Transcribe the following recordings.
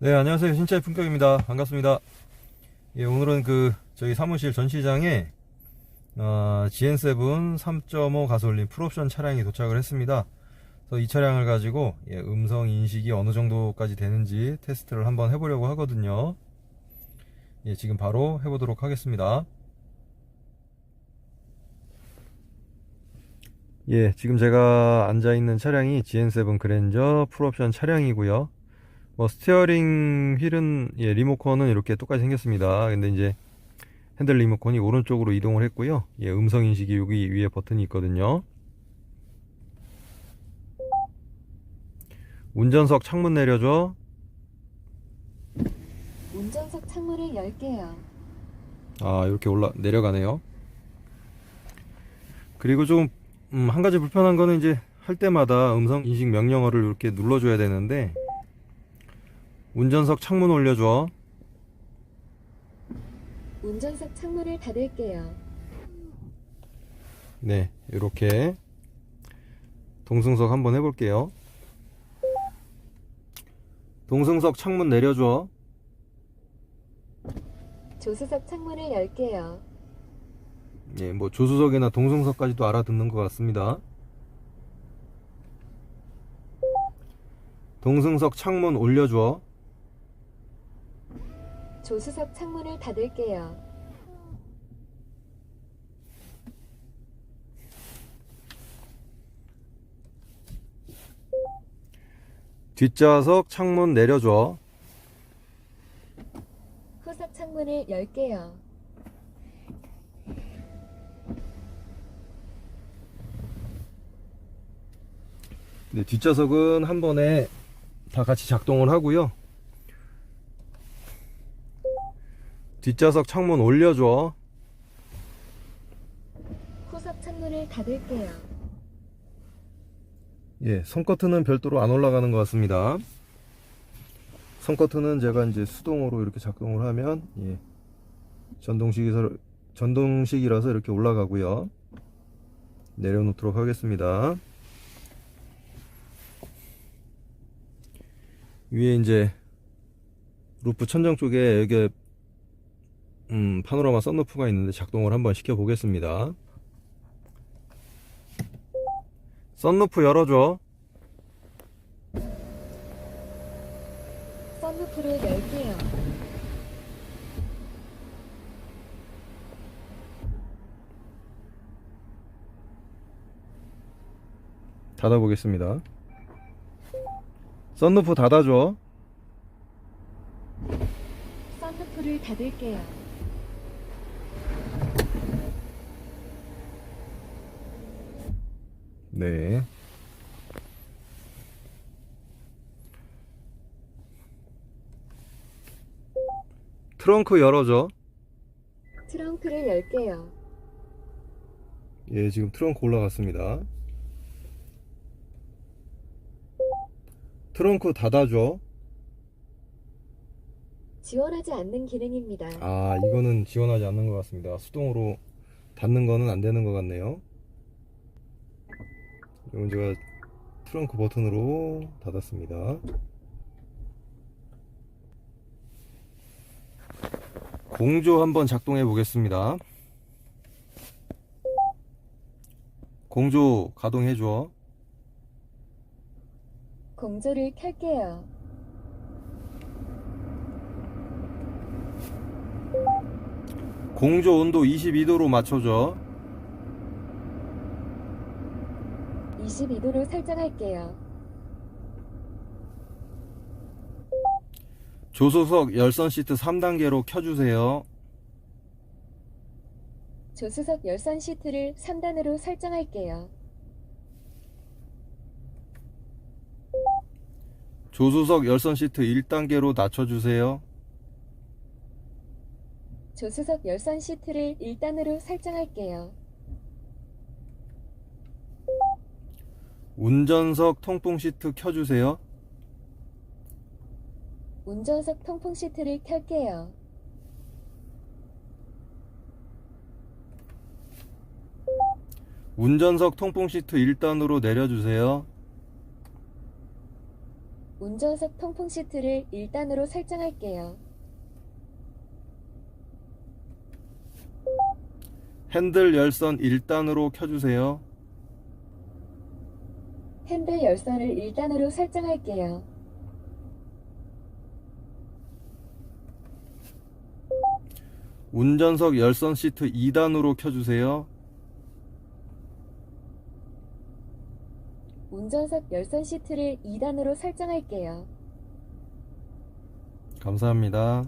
네, 안녕하세요. 신차의 품격입니다. 반갑습니다. 예, 오늘은 그, 저희 사무실 전시장에, 어, GN7 3.5 가솔린 풀옵션 차량이 도착을 했습니다. 그래서 이 차량을 가지고, 예, 음성 인식이 어느 정도까지 되는지 테스트를 한번 해보려고 하거든요. 예, 지금 바로 해보도록 하겠습니다. 예, 지금 제가 앉아 있는 차량이 GN7 그랜저 풀옵션 차량이고요. 뭐 스티어링 휠은 예, 리모컨은 이렇게 똑같이 생겼습니다. 근데 이제 핸들 리모컨이 오른쪽으로 이동을 했고요. 예, 음성 인식이 여기 위에 버튼이 있거든요. 운전석 창문 내려줘. 운전석 창문을 열게요. 아, 이렇게 올라 내려가네요. 그리고 좀 음, 한 가지 불편한 거는 이제 할 때마다 음성 인식 명령어를 이렇게 눌러줘야 되는데 운전석 창문 올려줘. 운전석 창문을 닫을게요. 네, 이렇게 동승석 한번 해볼게요. 동승석 창문 내려줘. 조수석 창문을 열게요. 예, 뭐 조수석이나 동승석까지도 알아듣는 것 같습니다. 동승석 창문 올려줘. 조수석 창문을 닫을게요. 뒷좌석 창문 내려줘. 후석 창문을 열게요. 네, 뒷좌석은 한 번에 다 같이 작동을 하고요. 뒷좌석 창문 올려줘. 후석 창문을 닫을게요. 예, 손커트는 별도로 안 올라가는 것 같습니다. 손커트는 제가 이제 수동으로 이렇게 작동을 하면 예, 전동식이서 전동식이라서 이렇게 올라가고요. 내려놓도록 하겠습니다. 위에 이제 루프 천장 쪽에 여기 음, 파노라마 썬루프가 있는데 작동을 한번 시켜 보겠습니다. 썬루프 열어줘. 썬루프를 열게요. 닫아보겠습니다. 썬루프 닫아줘. 썬루프를 닫을게요. 네. 트렁크 열어줘. 트렁크를 열게요. 예, 지금 트렁크 올라갔습니다. 트렁크 닫아줘. 지원하지 않는 기능입니다. 아, 이거는 지원하지 않는 것 같습니다. 수동으로 닫는 거는 안 되는 것 같네요. 이건 제가 트렁크 버튼으로 닫았습니다. 공조 한번 작동해 보겠습니다. 공조 가동해 줘. 공조를 켤게요. 공조 온도 22도로 맞춰줘. 22도로 설정할게요. 조수석 열선 시트 3단계로 켜주세요. 조수석 열선 시트를 3단으로 설정할게요. 조수석 열선 시트 1단계로 낮춰주세요. 조수석 열선 시트를 1단으로 설정할게요. 운전석 통풍 시트 켜주세요. 운전석 통풍 시트를 켤게요. 운전석 통풍 시트 1단으로 내려주세요. 운전석 통풍 시트를 1단으로 설정할게요. 핸들 열선 1단으로 켜주세요. 핸들 열선을 1단으로 설정할게요. 운전석 열선 시트 2단으로 켜주세요. 운전석 열선 시트를 2단으로 설정할게요. 감사합니다.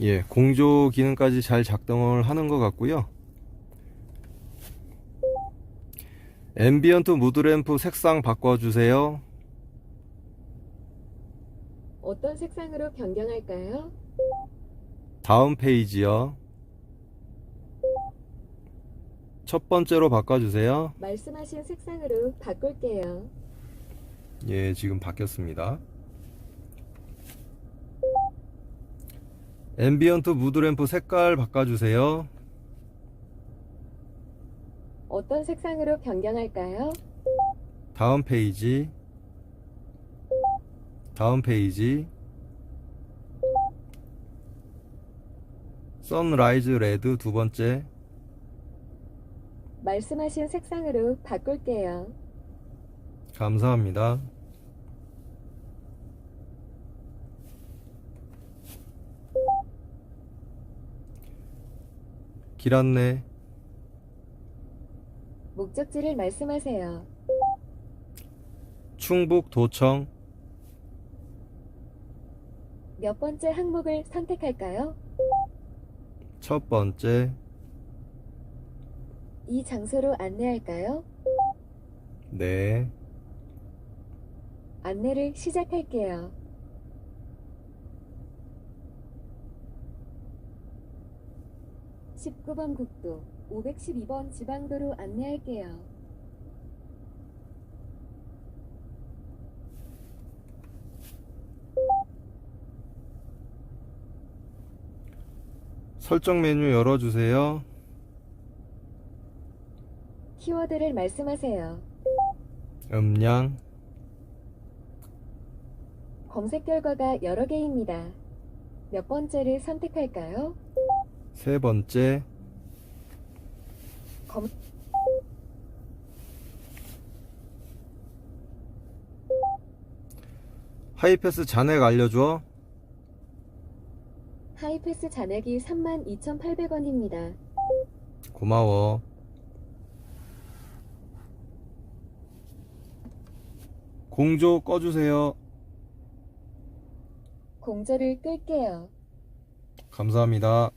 예, 공조 기능까지 잘 작동을 하는 것 같고요. 앰비언트 무드램프 색상 바꿔주세요. 어떤 색상으로 변경할까요? 다음 페이지요. 첫 번째로 바꿔주세요. 말씀하신 색상으로 바꿀게요. 예, 지금 바뀌었습니다. 앰비언트 무드램프 색깔 바꿔주세요. 어떤 색상으로 변경할까요? 다음 페이지. 다음 페이지. 선라이즈 레드 두 번째. 말씀하신 색상으로 바꿀게요. 감사합니다. 길 안내. 목적지를 말씀하세요. 충북 도청. 몇 번째 항목을 선택할까요? 첫 번째. 이 장소로 안내할까요? 네. 안내를 시작할게요. (19번) 국도 (512번) 지방도로 안내할게요. 설정 메뉴 열어주세요. 키워드를 말씀하세요. 음량. 검색 결과가 여러 개입니다. 몇 번째를 선택할까요? 세 번째. 검... 하이패스 잔액 알려줘. 하이패스 잔액이 32,800원입니다. 고마워. 공조 꺼주세요. 공조를 끌게요. 감사합니다.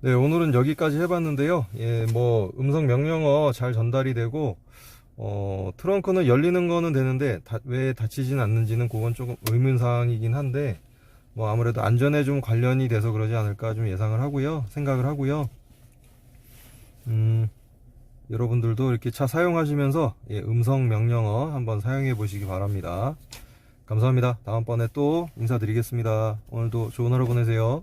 네, 오늘은 여기까지 해봤는데요. 예, 뭐, 음성 명령어 잘 전달이 되고, 어, 트렁크는 열리는 거는 되는데, 다- 왜 닫히진 않는지는 그건 조금 의문사항이긴 한데, 뭐, 아무래도 안전에 좀 관련이 돼서 그러지 않을까 좀 예상을 하고요. 생각을 하고요. 음, 여러분들도 이렇게 차 사용하시면서, 예, 음성 명령어 한번 사용해 보시기 바랍니다. 감사합니다. 다음번에 또 인사드리겠습니다. 오늘도 좋은 하루 보내세요.